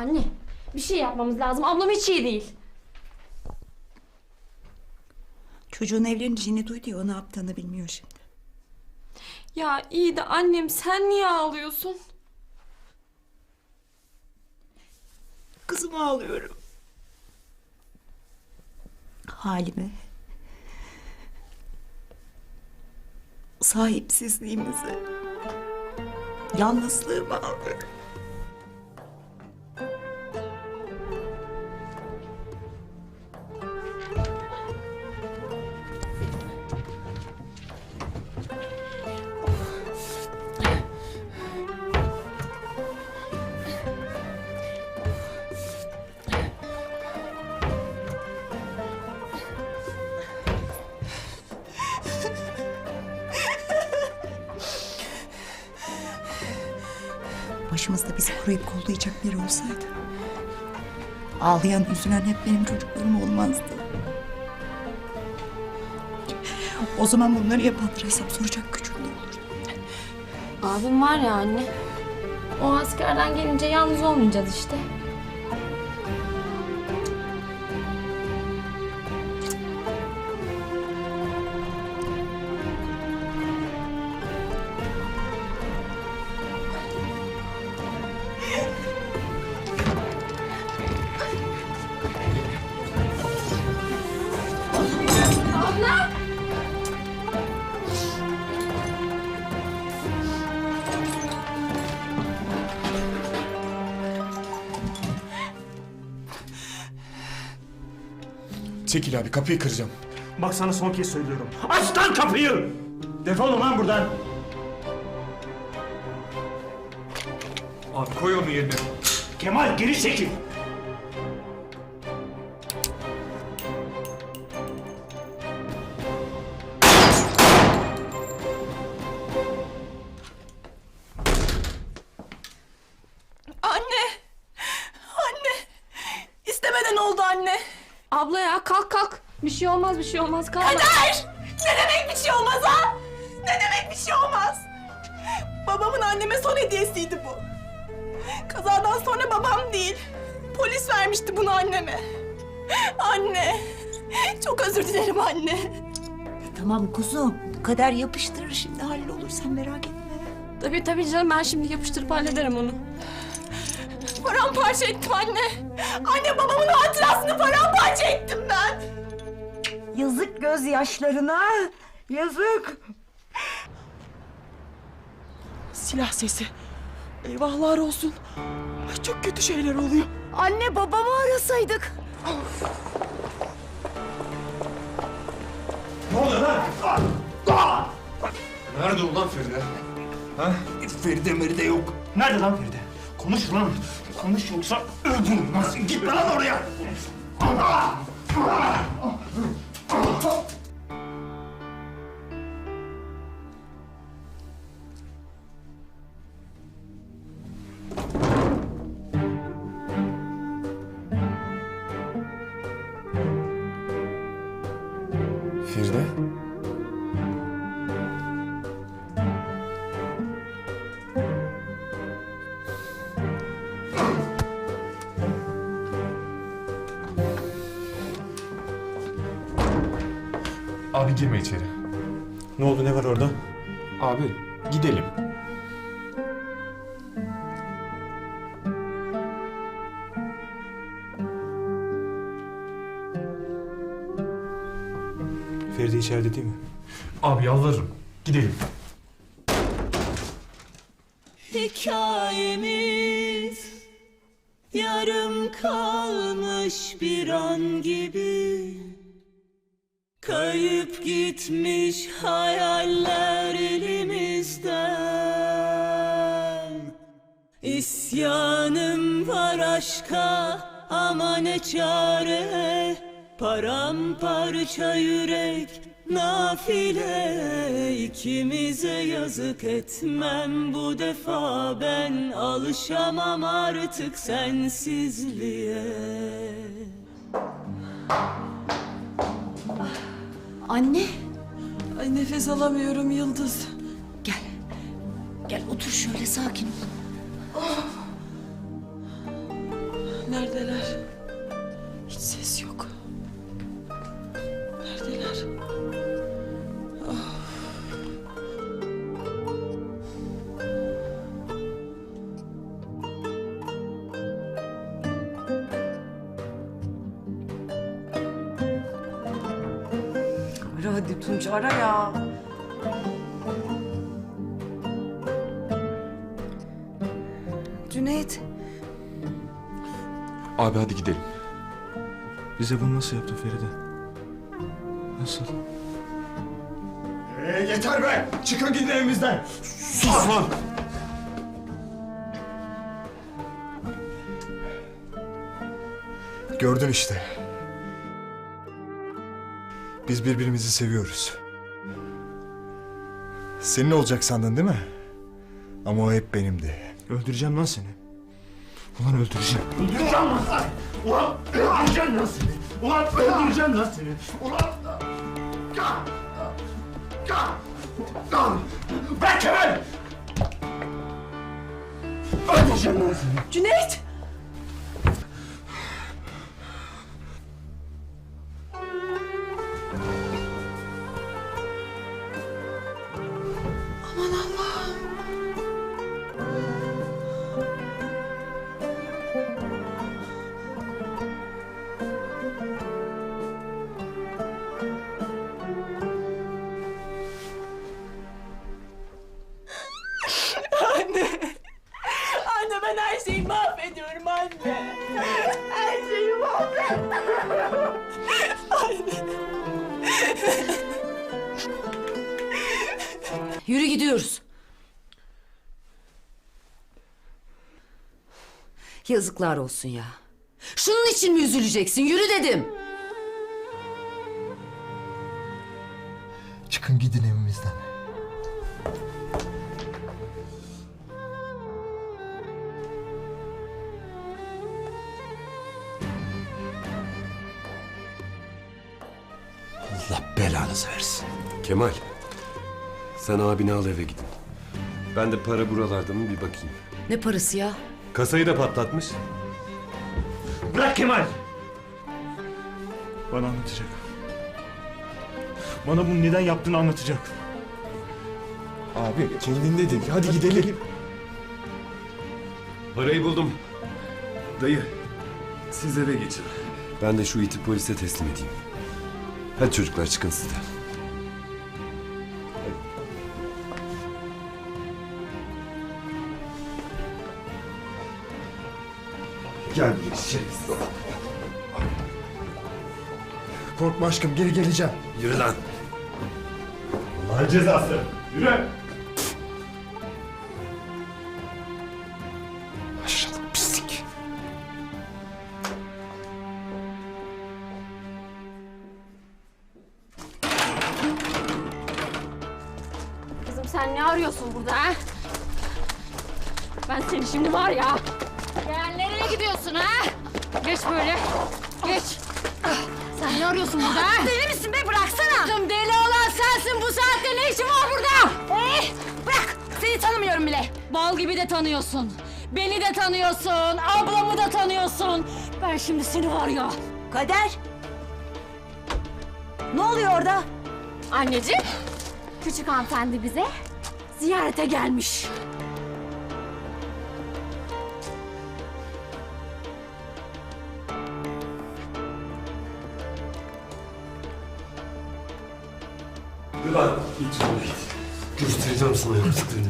Anne bir şey yapmamız lazım. Ablam hiç iyi değil. Çocuğun evleneceğini duydu ya o ne yaptığını bilmiyor şimdi. Ya iyi de annem sen niye ağlıyorsun? Kızıma ağlıyorum. Halime. Sahipsizliğimizi. Yalnızlığımı ağlıyorum. Başımızda bizi koruyup kollayacak biri olsaydı. Ağlayan, üzülen hep benim çocuklarım olmazdı. O zaman bunları yapanlara hesap soracak gücüm de olurdu. Abim var ya anne. O askerden gelince yalnız olmayacağız işte. Çekil abi kapıyı kıracağım. Bak sana son kez söylüyorum. Aç lan kapıyı! Defolun lan buradan. Abi koy onu yerine. Kemal geri çekil. Bir şey olmaz bir şey olmaz kalk. Kader! Ne demek bir şey olmaz ha? Ne demek bir şey olmaz? Babamın anneme son hediyesiydi bu. Kazadan sonra babam değil, polis vermişti bunu anneme. Anne! Çok özür dilerim anne. Tamam kuzum. Kader yapıştırır şimdi hallolur sen merak etme. Tabii tabii canım ben şimdi yapıştırıp hallederim onu. Paramparça ettim anne. Anne babamın hatırasını paramparça ettim ben. Yazık gözyaşlarına. Yazık. Silah sesi. Eyvahlar olsun. Ay, çok kötü şeyler oluyor. Anne babamı arasaydık. Ne oluyor lan? Nerede ulan Feride? Ha? Feride meride yok. Nerede lan Feride? Konuş lan. Konuş yoksa öldürürüm lan. Gitme lan oraya. Feride? Abi girme içeri. Ne oldu ne var orada? Abi gidelim. Feride içeride değil mi? Abi yalvarırım. Gidelim. Hikayemiz yarım kalmış bir an gibi Kayıp gitmiş hayaller elimizden. İsyanım var aşka ama ne çare? Paramparça yürek nafile. İkimize yazık etmem bu defa. Ben alışamam artık sensizliğe Anne. Ay nefes alamıyorum Yıldız. Gel. Gel otur şöyle sakin ol. Neredeler? Hadi Tunç ara ya. Cüneyt. Abi hadi gidelim. Bize bunu nasıl yaptın Feride? Nasıl? Ee, yeter be! Çıkın gidin evimizden! Sus lan! Gördün işte. Biz birbirimizi seviyoruz. Senin olacak sandın değil mi? Ama o hep benimdi. Öldüreceğim lan seni. Ulan öldüreceğim. Öldüreceğim lan seni! Ulan öldüreceğim lan seni! Ulan öldüreceğim lan seni! Ulan... Bırak Kemal! Öldüreceğim lan seni! Cüneyt! Yazıklar olsun ya. Şunun için mi üzüleceksin? Yürü dedim. Çıkın gidin evimizden. Allah belanızı versin. Kemal, sen abini al eve gidin. Ben de para buralarda mı bir bakayım. Ne parası ya? Kasayı da patlatmış. Bırak Kemal! Bana anlatacak. Bana bunu neden yaptığını anlatacak. Abi kendin değil. Hadi, gidelim. Parayı buldum. Dayı, siz eve geçin. Ben de şu iti polise teslim edeyim. Hadi çocuklar çıkın siz de. Gel buraya şerefsiz. Korkma aşkım geri geleceğim. Yürü lan. Allah'ın cezası! Yürü! Aşağılık pislik. Kızım sen ne arıyorsun burada ha? Ben seni şimdi var ya. Nereye gidiyorsun ha? Geç böyle. Geç. Sen ne arıyorsun burada ha? Deli misin be bıraksana. Kızım deli olan sensin. Bu saatte ne işin var burada? Eh, bırak. Seni tanımıyorum bile. Bal gibi de tanıyorsun. Beni de tanıyorsun. Ablamı da tanıyorsun. Ben şimdi seni var ya. Kader. Ne oluyor orada? Anneciğim, küçük hanımefendi bize ziyarete gelmiş. Yürü lan. Git şuraya git. Göstereceğim sana yaptıklarını.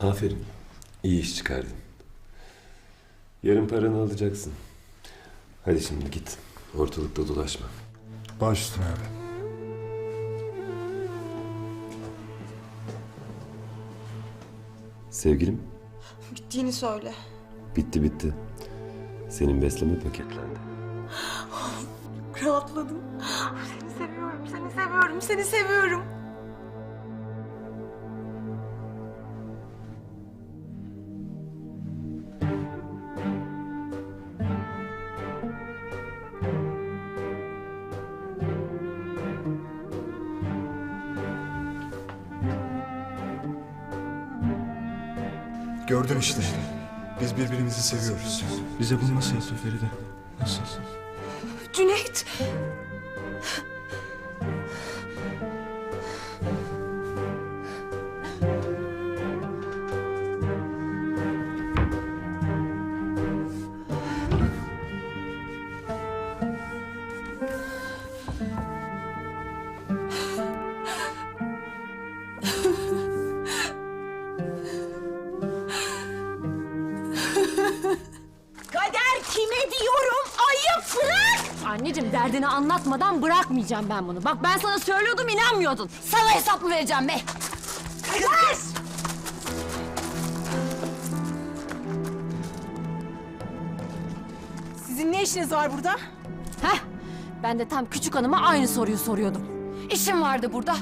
Aferin. İyi iş çıkardın. Yarın paranı alacaksın. Hadi şimdi git. Ortalıkta dolaşma. Baş üstüne abi. Sevgilim, Bittiğini söyle. bitti bitti. Senin besleme paketlendi. Rahatladım. Seni seviyorum, seni seviyorum, seni seviyorum. Gördün işte. Biz birbirimizi seviyoruz. Bize bunu nasıl yaptın Feride? Nasıl? Anneciğim derdini anlatmadan bırakmayacağım ben bunu. Bak ben sana söylüyordum inanmıyordun. Sana hesap mı vereceğim be? Kader! Sizin ne işiniz var burada? Heh, ben de tam küçük hanıma aynı soruyu soruyordum. İşim vardı burada.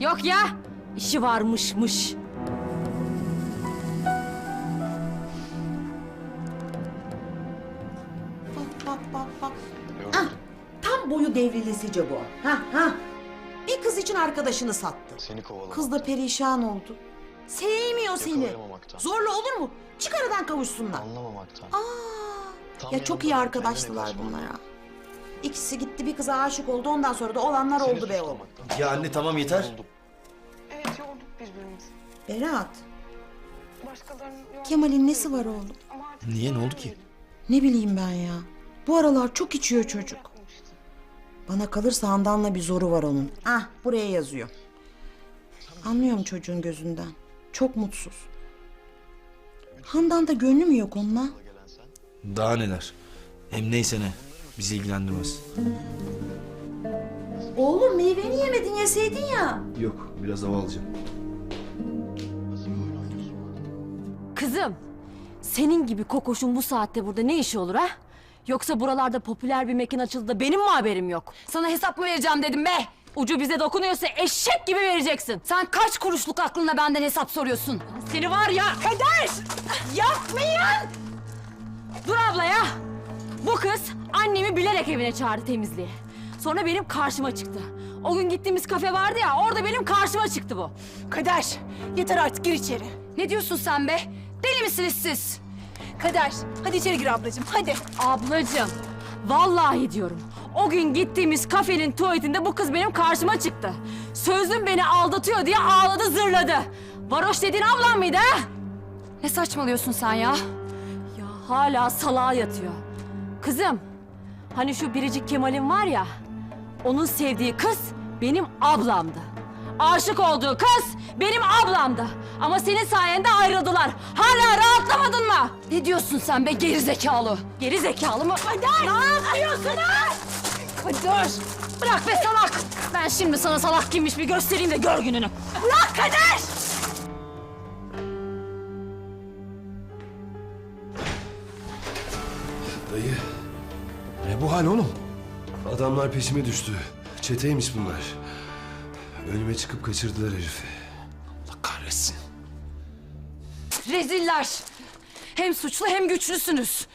Yok ya, işi varmışmış. Bak bak bak. Ah, tam boyu devrilesice bu. Ha ha. Bir kız için arkadaşını sattı. Seni kovalamak. Kız da perişan oldu. Sevmiyor seni. Yakalayamamaktan. Zorla olur mu? Çık aradan kavuşsunlar. Anlamamaktan. Aa, Tam ya çok iyi yanında arkadaştılar kendine bunlar ha. İkisi gitti bir kıza aşık oldu ondan sonra da olanlar Seni oldu be oğlum. suçlamaktan. Ya anne tamam yeter. Evet yorduk birbirimizi. Berat, Başkalarının Kemal'in nesi var oğlum? ama artık Niye, ne oldu ki? Ne bileyim ben ya. Bu aralar çok içiyor çocuk. Bana kalırsa Handan'la bir zoru var onun. Ah buraya yazıyor. Anlıyorum çocuğun gözünden. Çok mutsuz. Handan da gönlü mü yok onunla? Daha neler. Hem neyse ne. Bizi ilgilendirmez. Oğlum meyveni yemedin yeseydin ya. Yok biraz hava alacağım. Kızım, senin gibi kokoşun bu saatte burada ne işi olur ha? Yoksa buralarda popüler bir mekan açıldı da benim mi haberim yok? Sana hesap mı vereceğim dedim be? Ucu bize dokunuyorsa eşek gibi vereceksin. Sen kaç kuruşluk aklınla benden hesap soruyorsun? Seni var ya... Kader! Yapmayın! Dur abla ya! Bu kız annemi bilerek evine çağırdı temizliğe. Sonra benim karşıma çıktı. O gün gittiğimiz kafe vardı ya, orada benim karşıma çıktı bu. Kader, yeter artık gir içeri. Ne diyorsun sen be? Deli misiniz siz? Kader, hadi içeri gir ablacığım, hadi. Ablacığım, vallahi diyorum. O gün gittiğimiz kafenin tuvaletinde bu kız benim karşıma çıktı. Sözüm beni aldatıyor diye ağladı zırladı. Varoş dediğin ablam mıydı ha? Ne saçmalıyorsun sen ya? Ya hala salağa yatıyor. Kızım, hani şu biricik Kemal'in var ya... ...onun sevdiği kız benim ablamdı. Aşık olduğu kız benim ablamdı. Ama senin sayende ayrıldılar. Hala rahatlamadın mı? Ne diyorsun sen be geri zekalı? Geri zekalı mı? Kader! Ne yapıyorsun ha? Kader! Bırak be salak! Ben şimdi sana salak kimmiş bir göstereyim de gör gününü. Bırak Kader! Dayı, Ne bu hal oğlum? adamlar peşime düştü. Çeteymiş bunlar. Önüme çıkıp kaçırdılar herifi. Allah kahretsin. Reziller! Hem suçlu hem güçlüsünüz.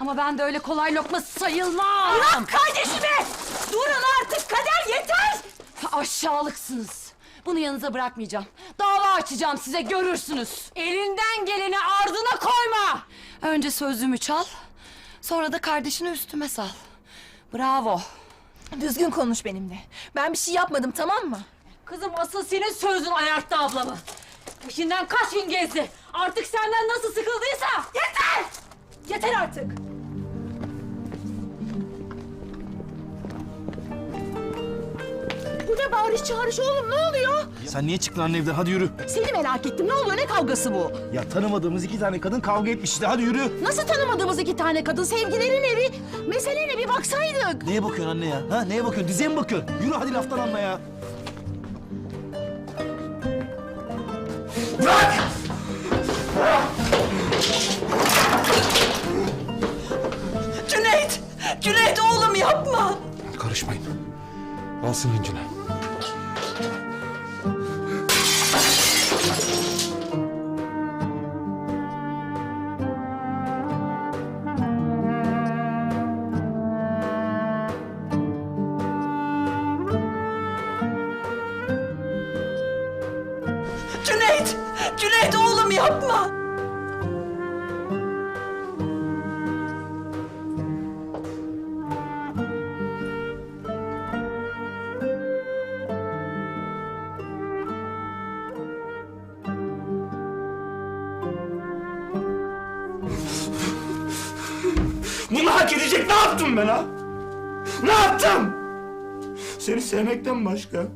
Ama ben de öyle kolay lokma sayılmam. Bırak kardeşimi! Durun artık Kader yeter! Aşağılıksınız. Bunu yanınıza bırakmayacağım. Dava açacağım size görürsünüz. Elinden geleni ardına koyma. Önce sözümü çal. Sonra da kardeşini üstüme sal. Bravo. Düzgün konuş benimle. Ben bir şey yapmadım, tamam mı? Kızım asıl senin sözün ayarttı ablamı. Peşinden kaç gün gezdi. Artık senden nasıl sıkıldıysa. Yeter! Yeter artık. Bu ne bağırış çağırış oğlum, ne oluyor? Sen niye çıktın anne evden? Hadi yürü. Seni merak ettim ne oluyor ne kavgası bu? Ya tanımadığımız iki tane kadın kavga etmiş işte. Hadi yürü. Nasıl tanımadığımız iki tane kadın sevgilerin evi? Mesele ne bir baksaydık. Neye bakıyorsun anne ya? Ha neye bakıyorsun? Diziye mi bakıyorsun? Yürü hadi laftan anla ya. Cüneyt oğlum yapma! Karışmayın. Alsın incine. Cüneyt! Cüneyt oğlum yapma! Yaptım ben ha? Ne yaptım? Seni sevmekten başka.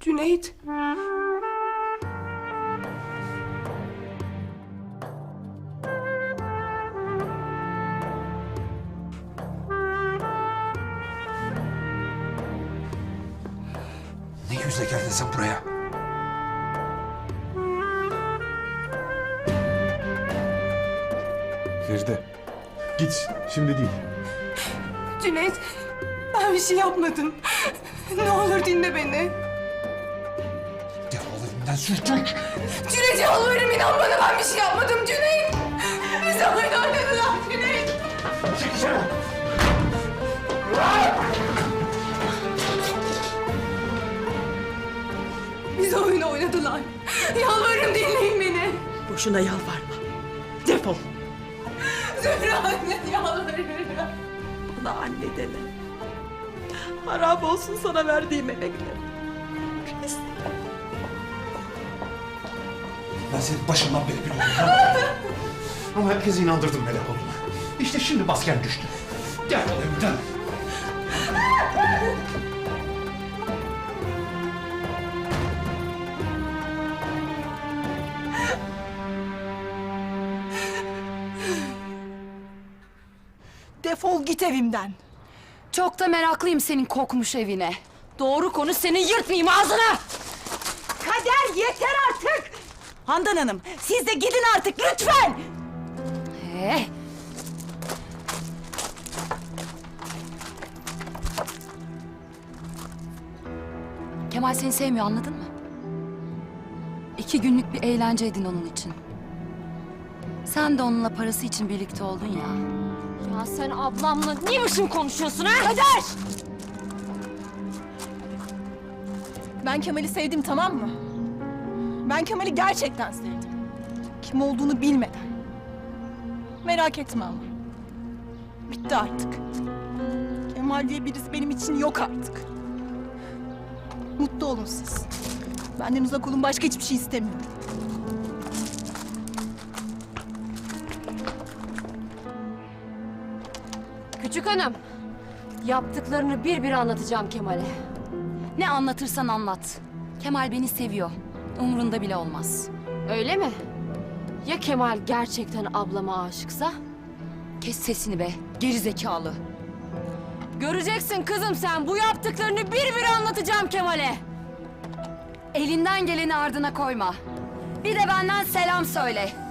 Cüneyt. Şimdi değil. Cüneyt. Ben bir şey yapmadım. Ne olur dinle beni. Defol evimden sürtük. Cüneyt yalvarırım inan bana ben bir şey yapmadım Cüneyt. Bize oyun oynadılar Cüneyt. Çık içeri. Bize oyun oynadılar. Yalvarırım dinleyin beni. Boşuna yalvarma. Zühre anne yalvarırım. Bana anne deme. Harap olsun sana verdiğim emekler. Ben senin başından beri biliyorum. Ama herkesi inandırdım melek olduğuna. İşte şimdi basken düştü. Defol evimden. Defol git evimden. Çok da meraklıyım senin kokmuş evine. Doğru konuş seni yırtmayayım ağzına. Kader yeter artık. Handan Hanım siz de gidin artık lütfen. Ee, Kemal seni sevmiyor anladın mı? İki günlük bir eğlenceydin onun için. Sen de onunla parası için birlikte oldun ya. Ya sen ablamla ne biçim konuşuyorsun ha? Kader! Ben Kemal'i sevdim tamam mı? Ben Kemal'i gerçekten sevdim. Kim olduğunu bilmeden. Merak etme ama. Bitti artık. Kemal diye birisi benim için yok artık. Mutlu olun siz. Benden uzak olun başka hiçbir şey istemiyorum. Küçük hanım, yaptıklarını bir bir anlatacağım Kemal'e. Ne anlatırsan anlat. Kemal beni seviyor. Umrunda bile olmaz. Öyle mi? Ya Kemal gerçekten ablama aşıksa? Kes sesini be, geri zekalı. Göreceksin kızım sen bu yaptıklarını bir bir anlatacağım Kemal'e. Elinden geleni ardına koyma. Bir de benden selam söyle.